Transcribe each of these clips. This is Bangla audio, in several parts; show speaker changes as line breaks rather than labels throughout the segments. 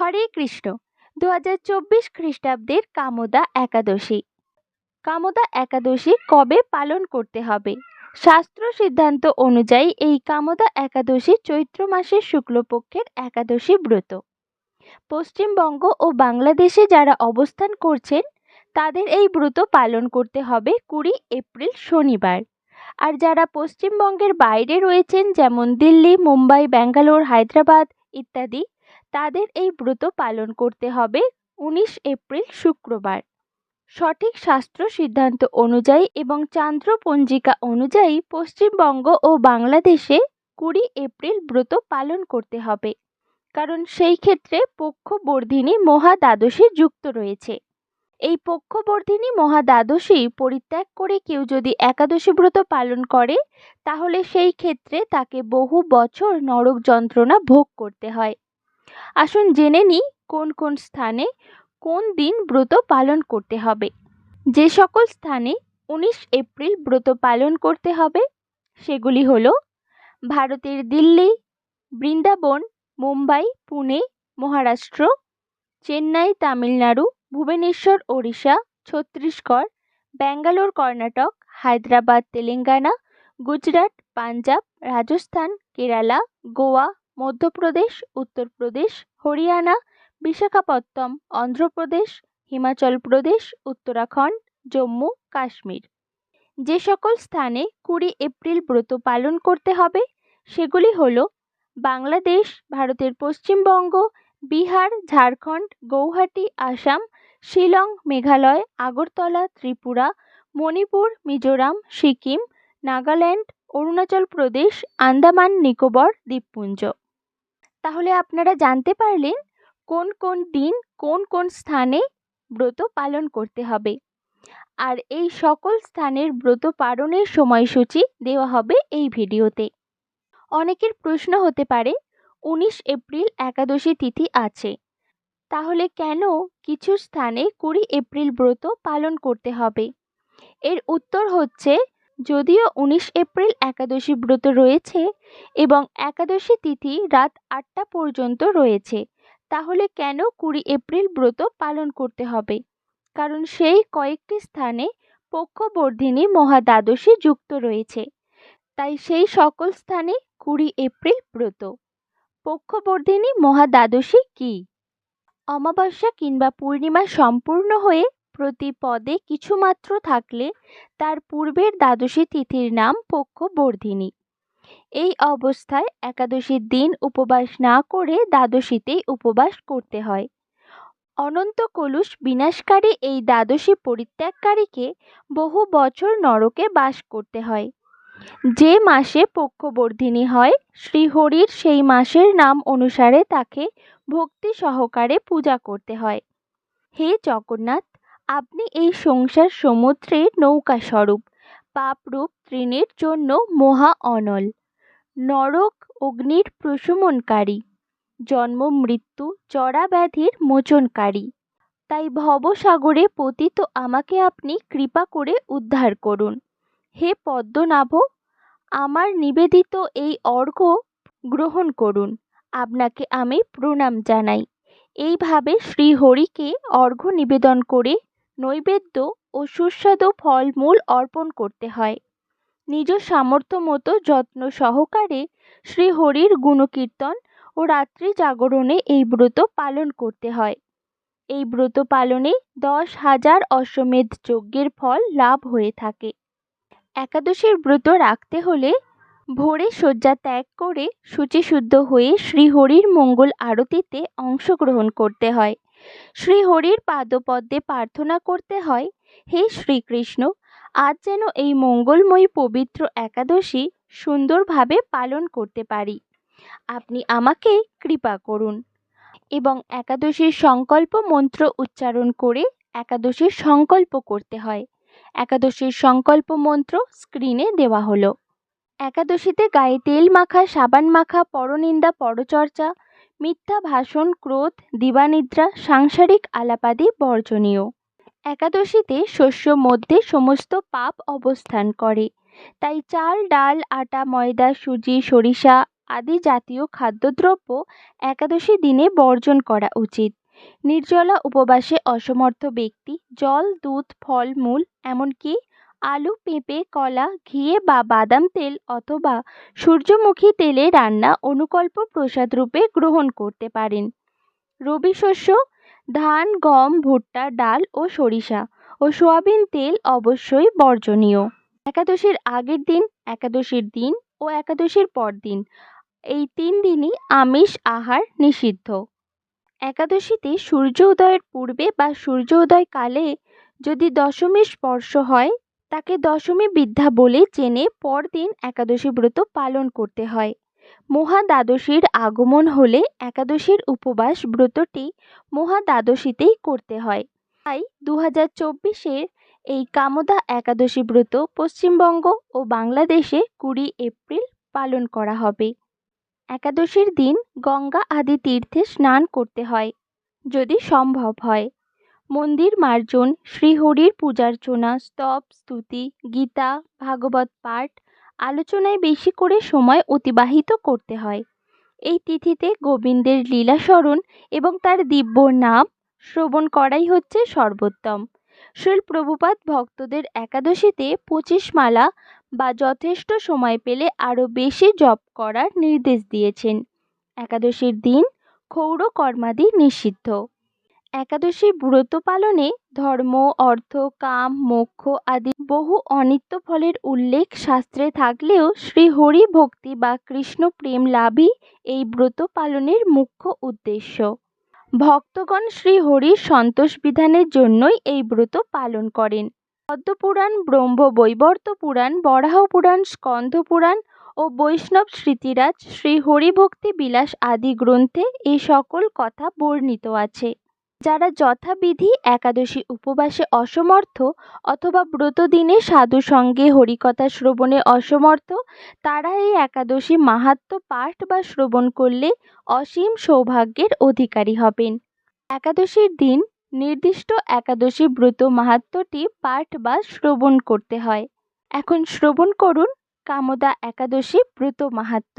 হরে কৃষ্ণ দু হাজার চব্বিশ খ্রিস্টাব্দের কামদা একাদশী কামদা একাদশী কবে পালন করতে হবে শাস্ত্র সিদ্ধান্ত অনুযায়ী এই কামদা একাদশী চৈত্র মাসের শুক্লপক্ষের একাদশী ব্রত পশ্চিমবঙ্গ ও বাংলাদেশে যারা অবস্থান করছেন তাদের এই ব্রত পালন করতে হবে কুড়ি এপ্রিল শনিবার আর যারা পশ্চিমবঙ্গের বাইরে রয়েছেন যেমন দিল্লি মুম্বাই ব্যাঙ্গালোর হায়দ্রাবাদ ইত্যাদি তাদের এই ব্রত পালন করতে হবে উনিশ এপ্রিল শুক্রবার সঠিক শাস্ত্র সিদ্ধান্ত অনুযায়ী এবং চান্দ্র পঞ্জিকা অনুযায়ী পশ্চিমবঙ্গ ও বাংলাদেশে কুড়ি এপ্রিল ব্রত পালন করতে হবে কারণ সেই ক্ষেত্রে পক্ষবর্ধিনী মহা দ্বাদশী যুক্ত রয়েছে এই পক্ষবর্ধিনী মহাদ্বাদশী পরিত্যাগ করে কেউ যদি একাদশী ব্রত পালন করে তাহলে সেই ক্ষেত্রে তাকে বহু বছর নরক যন্ত্রণা ভোগ করতে হয় আসুন জেনে নিই কোন কোন স্থানে কোন দিন ব্রত পালন করতে হবে যে সকল স্থানে উনিশ এপ্রিল ব্রত পালন করতে হবে সেগুলি হল ভারতের দিল্লি বৃন্দাবন মুম্বাই পুনে মহারাষ্ট্র চেন্নাই তামিলনাড়ু ভুবনেশ্বর ওড়িশা ছত্তিশগড় ব্যাঙ্গালোর কর্ণাটক হায়দ্রাবাদ তেলেঙ্গানা গুজরাট পাঞ্জাব রাজস্থান কেরালা গোয়া মধ্যপ্রদেশ উত্তরপ্রদেশ হরিয়ানা বিশাখাপত্তম অন্ধ্রপ্রদেশ হিমাচল প্রদেশ উত্তরাখণ্ড জম্মু কাশ্মীর যে সকল স্থানে কুড়ি এপ্রিল ব্রত পালন করতে হবে সেগুলি হল বাংলাদেশ ভারতের পশ্চিমবঙ্গ বিহার ঝাড়খণ্ড গৌহাটি আসাম শিলং মেঘালয় আগরতলা ত্রিপুরা মণিপুর মিজোরাম সিকিম নাগাল্যান্ড অরুণাচল প্রদেশ আন্দামান নিকোবর দ্বীপপুঞ্জ তাহলে আপনারা জানতে পারলেন কোন কোন দিন কোন কোন স্থানে ব্রত পালন করতে হবে আর এই সকল স্থানের ব্রত পালনের সময়সূচি দেওয়া হবে এই ভিডিওতে অনেকের প্রশ্ন হতে পারে উনিশ এপ্রিল একাদশী তিথি আছে তাহলে কেন কিছু স্থানে কুড়ি এপ্রিল ব্রত পালন করতে হবে এর উত্তর হচ্ছে যদিও উনিশ এপ্রিল একাদশী ব্রত রয়েছে এবং একাদশী তিথি রাত আটটা পর্যন্ত রয়েছে তাহলে কেন কুড়ি এপ্রিল ব্রত পালন করতে হবে কারণ সেই কয়েকটি স্থানে পক্ষবর্ধিনী মহাদ্বাদশী যুক্ত রয়েছে তাই সেই সকল স্থানে কুড়ি এপ্রিল ব্রত পক্ষবর্ধিনী মহাদ্বাদশী কি অমাবস্যা কিংবা পূর্ণিমা সম্পূর্ণ হয়ে প্রতি পদে কিছুমাত্র থাকলে তার পূর্বের দ্বাদশী তিথির নাম পক্ষবর্ধিনী এই অবস্থায় একাদশীর দিন উপবাস না করে দ্বাদশীতেই উপবাস করতে হয় অনন্ত কলুষ বিনাশকারী এই দ্বাদশী পরিত্যাগকারীকে বহু বছর নরকে বাস করতে হয় যে মাসে পক্ষবর্ধিনী হয় শ্রীহরির সেই মাসের নাম অনুসারে তাকে ভক্তি সহকারে পূজা করতে হয় হে জগন্নাথ আপনি এই সংসার সমুদ্রের নৌকাস্বরূপ পাপরূপ তৃণের জন্য মহা অনল নরক অগ্নির প্রশমনকারী জন্ম মৃত্যু জরা ব্যাধির মোচনকারী তাই ভবসাগরে পতিত আমাকে আপনি কৃপা করে উদ্ধার করুন হে পদ্মনাভ আমার নিবেদিত এই অর্ঘ গ্রহণ করুন আপনাকে আমি প্রণাম জানাই এইভাবে শ্রীহরিকে অর্ঘ্য নিবেদন করে নৈবেদ্য ও সুস্বাদু ফলমূল অর্পণ করতে হয় নিজ সামর্থ্য মতো যত্ন সহকারে শ্রীহরির গুণকীর্তন ও রাত্রি জাগরণে এই ব্রত পালন করতে হয় এই ব্রত পালনে দশ হাজার অশ্বমেধ যজ্ঞের ফল লাভ হয়ে থাকে একাদশীর ব্রত রাখতে হলে ভোরে শয্যা ত্যাগ করে শুচিশুদ্ধ হয়ে শ্রীহরির মঙ্গল আরতিতে অংশগ্রহণ করতে হয় শ্রীহরির পাদপদ্মে প্রার্থনা করতে হয় হে শ্রীকৃষ্ণ আজ যেন এই মঙ্গলময়ী পবিত্র একাদশী সুন্দরভাবে পালন করতে পারি আপনি আমাকে কৃপা করুন এবং একাদশীর সংকল্প মন্ত্র উচ্চারণ করে একাদশীর সংকল্প করতে হয় একাদশীর সংকল্প মন্ত্র স্ক্রিনে দেওয়া হলো একাদশীতে গায়ে তেল মাখা সাবান মাখা পরনিন্দা পরচর্চা মিথ্যা ভাষণ ক্রোধ দিবানিদ্রা সাংসারিক আলাপাদি বর্জনীয় একাদশীতে শস্য মধ্যে সমস্ত পাপ অবস্থান করে তাই চাল ডাল আটা ময়দা সুজি সরিষা আদি জাতীয় খাদ্যদ্রব্য একাদশী দিনে বর্জন করা উচিত নির্জলা উপবাসে অসমর্থ ব্যক্তি জল দুধ ফলমূল এমনকি আলু পেঁপে কলা ঘিয়ে বা বাদাম তেল অথবা সূর্যমুখী তেলে রান্না অনুকল্প প্রসাদ রূপে গ্রহণ করতে পারেন রবি শস্য ধান গম ভুট্টা ডাল ও সরিষা ও সোয়াবিন তেল অবশ্যই বর্জনীয় একাদশীর আগের দিন একাদশীর দিন ও একাদশীর পর দিন এই তিন দিনই আমিষ আহার নিষিদ্ধ একাদশীতে সূর্য উদয়ের পূর্বে বা সূর্য উদয়কালে যদি দশমীর স্পর্শ হয় তাকে দশমী বিদ্যা বলে চেনে পরদিন একাদশী ব্রত পালন করতে হয় মহা দ্বাদশীর আগমন হলে একাদশীর উপবাস ব্রতটি মহা দ্বাদশীতেই করতে হয় তাই দু হাজার চব্বিশের এই কামদা একাদশী ব্রত পশ্চিমবঙ্গ ও বাংলাদেশে কুড়ি এপ্রিল পালন করা হবে একাদশীর দিন গঙ্গা আদি তীর্থে স্নান করতে হয় যদি সম্ভব হয় মন্দির মার্জন শ্রীহরির পূজার্চনা স্তব স্তুতি গীতা ভাগবত পাঠ আলোচনায় বেশি করে সময় অতিবাহিত করতে হয় এই তিথিতে গোবিন্দের লীলা স্মরণ এবং তার দিব্য নাম শ্রবণ করাই হচ্ছে সর্বোত্তম শৈল প্রভুপাত ভক্তদের একাদশীতে পঁচিশ মালা বা যথেষ্ট সময় পেলে আরও বেশি জপ করার নির্দেশ দিয়েছেন একাদশীর দিন ক্ষৌর কর্মাদি নিষিদ্ধ একাদশী ব্রত পালনে ধর্ম অর্থ কাম মোক্ষ আদি বহু অনিত্য ফলের উল্লেখ শাস্ত্রে থাকলেও হরি ভক্তি বা কৃষ্ণ প্রেম লাভই এই ব্রত পালনের মুখ্য উদ্দেশ্য ভক্তগণ শ্রী হরির সন্তোষ বিধানের জন্যই এই ব্রত পালন করেন পদ্মপুরাণ বৈবর্ত পুরাণ বরাহ পুরাণ স্কন্ধ পুরাণ ও বৈষ্ণব স্মৃতিরাজ শ্রী হরিভক্তি বিলাস আদি গ্রন্থে এই সকল কথা বর্ণিত আছে যারা যথাবিধি একাদশী উপবাসে অসমর্থ অথবা ব্রত দিনে সাধু সঙ্গে হরিকথা শ্রবণে অসমর্থ তারা এই একাদশী মাহাত্ম পাঠ বা শ্রবণ করলে অসীম সৌভাগ্যের অধিকারী হবেন একাদশীর দিন নির্দিষ্ট একাদশী ব্রত মাহাত্মটি পাঠ বা শ্রবণ করতে হয় এখন শ্রবণ করুন কামদা একাদশী ব্রত মাহাত্ম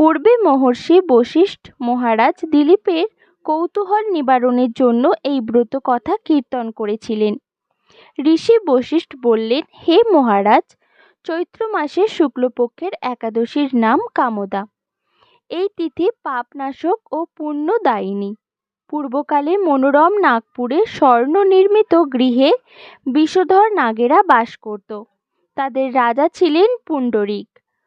পূর্বে মহর্ষি বশিষ্ঠ মহারাজ দিলীপের কৌতূহল নিবারণের জন্য এই ব্রত কথা কীর্তন করেছিলেন ঋষি বশিষ্ঠ বললেন হে মহারাজ চৈত্র মাসের শুক্লপক্ষের একাদশীর নাম কামদা এই তিথি পাপনাশক ও পুণ্যদায়িনী পূর্বকালে মনোরম নাগপুরে স্বর্ণ নির্মিত গৃহে বিষধর নাগেরা বাস করত তাদের রাজা ছিলেন পুণ্ডরিক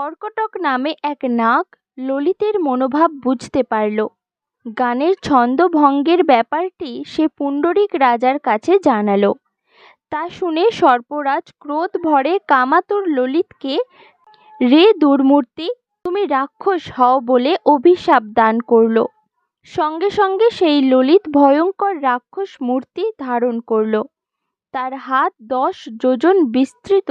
কর্কটক নামে এক নাক ললিতের মনোভাব বুঝতে পারল গানের ছন্দভঙ্গের ব্যাপারটি সে পুণ্ডরিক রাজার কাছে জানালো তা শুনে সর্পরাজ ক্রোধ ভরে কামাতুর ললিতকে রে দুর্মূর্তি তুমি রাক্ষস হও বলে অভিশাপ দান করল সঙ্গে সঙ্গে সেই ললিত ভয়ঙ্কর রাক্ষস মূর্তি ধারণ করল তার হাত দশ যোজন বিস্তৃত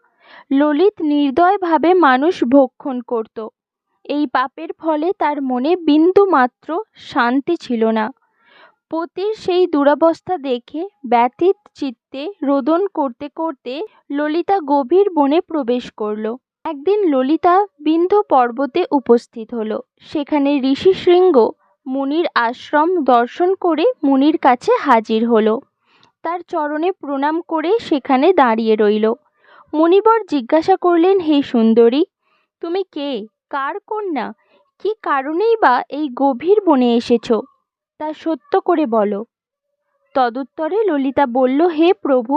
ললিত নির্দয়ভাবে মানুষ ভক্ষণ করত এই পাপের ফলে তার মনে বিন্দুমাত্র শান্তি ছিল না পতির সেই দুরবস্থা দেখে ব্যতীত চিত্তে রোদন করতে করতে ললিতা গভীর বনে প্রবেশ করল একদিন ললিতা বিন্ধ্য পর্বতে উপস্থিত হল সেখানে ঋষি শৃঙ্গ মুনির আশ্রম দর্শন করে মুনির কাছে হাজির হল তার চরণে প্রণাম করে সেখানে দাঁড়িয়ে রইল মণিবর জিজ্ঞাসা করলেন হে সুন্দরী তুমি কে কার কন্যা কি কারণেই বা এই গভীর বনে এসেছ তা সত্য করে বলো তদুত্তরে ললিতা বলল হে প্রভু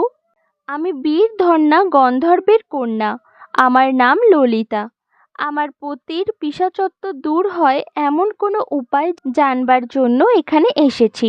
আমি বীর ধন্যা গন্ধর্বের কন্যা আমার নাম ললিতা আমার পতির পিসাচত্ব দূর হয় এমন কোনো উপায় জানবার জন্য এখানে এসেছি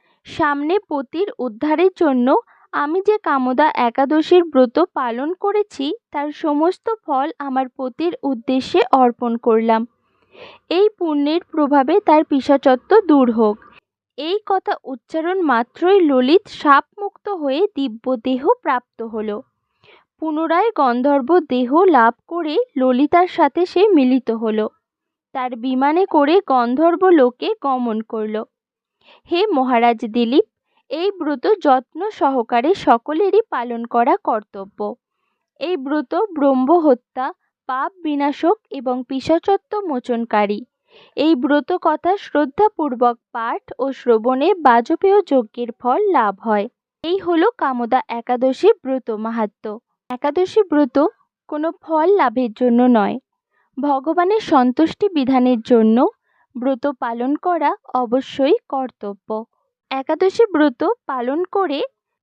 সামনে পতির উদ্ধারের জন্য আমি যে কামদা একাদশীর ব্রত পালন করেছি তার সমস্ত ফল আমার পতির উদ্দেশ্যে অর্পণ করলাম এই পুণ্যের প্রভাবে তার পিসাচত্ব দূর হোক এই কথা উচ্চারণ মাত্রই ললিত সাপমুক্ত হয়ে দিব্য দেহ প্রাপ্ত হল পুনরায় গন্ধর্ব দেহ লাভ করে ললিতার সাথে সে মিলিত হল তার বিমানে করে গন্ধর্ব লোকে গমন করল হে মহারাজ দিলীপ এই ব্রত যত্ন সহকারে সকলেরই পালন করা কর্তব্য এই ব্রত ব্রহ্মহত্যা পাপ বিনাশক এবং পিশাচত্ব মোচনকারী এই ব্রত কথা শ্রদ্ধাপূর্বক পাঠ ও শ্রবণে বাজপেয় যজ্ঞের ফল লাভ হয় এই হলো কামদা একাদশী ব্রত মাহাত্ম একাদশী ব্রত কোনো ফল লাভের জন্য নয় ভগবানের সন্তুষ্টি বিধানের জন্য ব্রত পালন করা অবশ্যই কর্তব্য একাদশী ব্রত পালন করে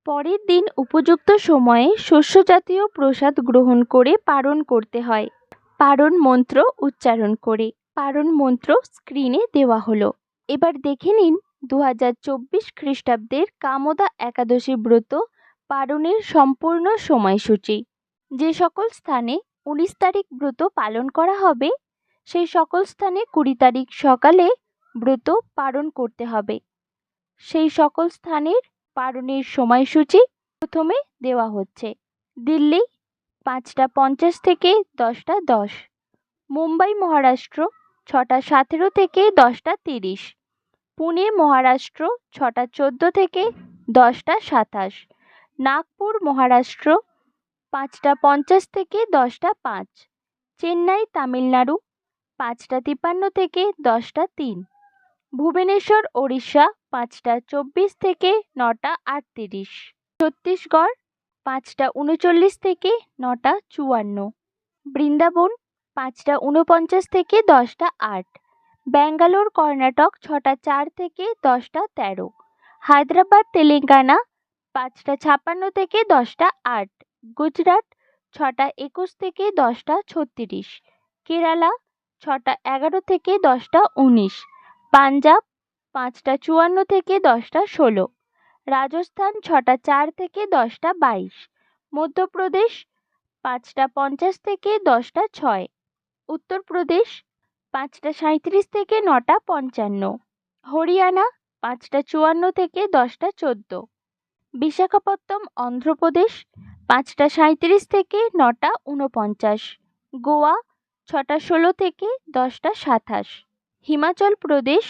পরের দিন উপযুক্ত সময়ে শস্য জাতীয় প্রসাদ গ্রহণ করে পারণ করতে হয় পারণ মন্ত্র উচ্চারণ করে পারণ মন্ত্র স্ক্রিনে দেওয়া হলো এবার দেখে নিন দু হাজার চব্বিশ খ্রিস্টাব্দের কামদা একাদশী ব্রত পারণের সম্পূর্ণ সময়সূচি যে সকল স্থানে উনিশ তারিখ ব্রত পালন করা হবে সেই সকল স্থানে কুড়ি তারিখ সকালে ব্রত পালন করতে হবে সেই সকল স্থানের পালনের সময়সূচি প্রথমে দেওয়া হচ্ছে দিল্লি পাঁচটা পঞ্চাশ থেকে দশটা দশ মুম্বাই মহারাষ্ট্র ছটা সতেরো থেকে দশটা তিরিশ পুনে মহারাষ্ট্র ছটা চোদ্দ থেকে দশটা সাতাশ নাগপুর মহারাষ্ট্র পাঁচটা পঞ্চাশ থেকে দশটা পাঁচ চেন্নাই তামিলনাড়ু পাঁচটা তিপ্পান্ন থেকে দশটা তিন ভুবনেশ্বর ওড়িশা পাঁচটা চব্বিশ থেকে নটা আটত্রিশ ছত্তিশগড় পাঁচটা উনচল্লিশ থেকে নটা চুয়ান্ন বৃন্দাবন পাঁচটা উনপঞ্চাশ থেকে দশটা আট ব্যাঙ্গালোর কর্ণাটক ছটা চার থেকে দশটা তেরো হায়দ্রাবাদ তেলেঙ্গানা পাঁচটা ছাপ্পান্ন থেকে দশটা আট গুজরাট ছটা একুশ থেকে দশটা ছত্রিশ কেরালা ছটা এগারো থেকে দশটা উনিশ পাঞ্জাব পাঁচটা চুয়ান্ন থেকে দশটা ষোলো রাজস্থান ছটা চার থেকে দশটা বাইশ মধ্যপ্রদেশ পাঁচটা পঞ্চাশ থেকে দশটা ছয় উত্তরপ্রদেশ পাঁচটা সাঁত্রিশ থেকে নটা পঞ্চান্ন হরিয়ানা পাঁচটা চুয়ান্ন থেকে দশটা চোদ্দ বিশাখাপত্তম অন্ধ্রপ্রদেশ পাঁচটা সাঁত্রিশ থেকে নটা উনপঞ্চাশ গোয়া ছটা ষোলো থেকে দশটা সাতাশ হিমাচল প্রদেশ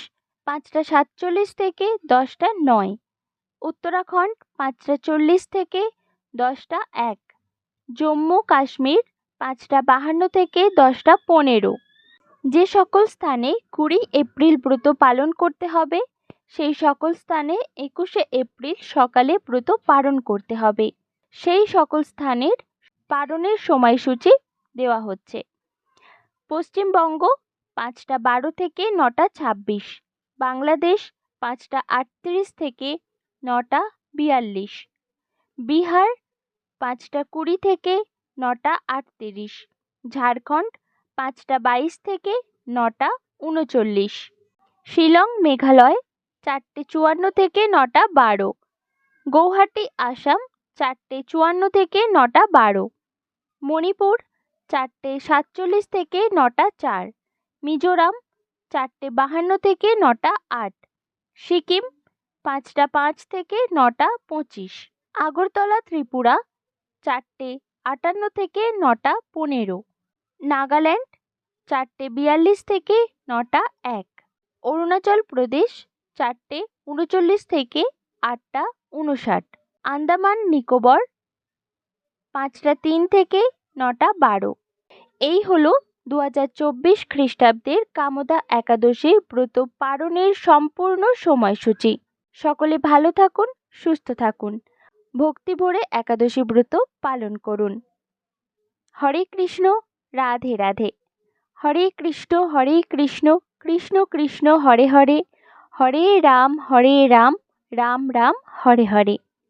পাঁচটা সাতচল্লিশ থেকে দশটা নয় উত্তরাখণ্ড পাঁচটা চল্লিশ থেকে দশটা এক জম্মু কাশ্মীর পাঁচটা বাহান্ন থেকে দশটা পনেরো যে সকল স্থানে কুড়ি এপ্রিল ব্রত পালন করতে হবে সেই সকল স্থানে একুশে এপ্রিল সকালে ব্রত পালন করতে হবে সেই সকল স্থানের পালনের সময়সূচি দেওয়া হচ্ছে পশ্চিমবঙ্গ পাঁচটা বারো থেকে নটা ছাব্বিশ বাংলাদেশ পাঁচটা আটত্রিশ থেকে নটা বিয়াল্লিশ বিহার পাঁচটা কুড়ি থেকে নটা আটত্রিশ ঝাড়খণ্ড পাঁচটা বাইশ থেকে নটা উনচল্লিশ শিলং মেঘালয় চারটে চুয়ান্ন থেকে নটা বারো গৌহাটি আসাম চারটে চুয়ান্ন থেকে নটা বারো মণিপুর চারটে সাতচল্লিশ থেকে নটা চার মিজোরাম চারটে বাহান্ন থেকে নটা আট সিকিম পাঁচটা পাঁচ থেকে নটা পঁচিশ আগরতলা ত্রিপুরা চারটে আটান্ন থেকে নটা পনেরো নাগাল্যান্ড চারটে বিয়াল্লিশ থেকে নটা এক অরুণাচল প্রদেশ চারটে উনচল্লিশ থেকে আটটা উনষাট আন্দামান নিকোবর পাঁচটা তিন থেকে নটা বারো এই হলো দু হাজার চব্বিশ খ্রিস্টাব্দের কামদা একাদশী ব্রত পালনের সম্পূর্ণ সময়সূচি সকলে ভালো থাকুন সুস্থ থাকুন ভক্তি ভরে একাদশী ব্রত পালন করুন হরে কৃষ্ণ রাধে রাধে হরে কৃষ্ণ হরে কৃষ্ণ কৃষ্ণ কৃষ্ণ হরে হরে হরে রাম হরে রাম রাম রাম হরে হরে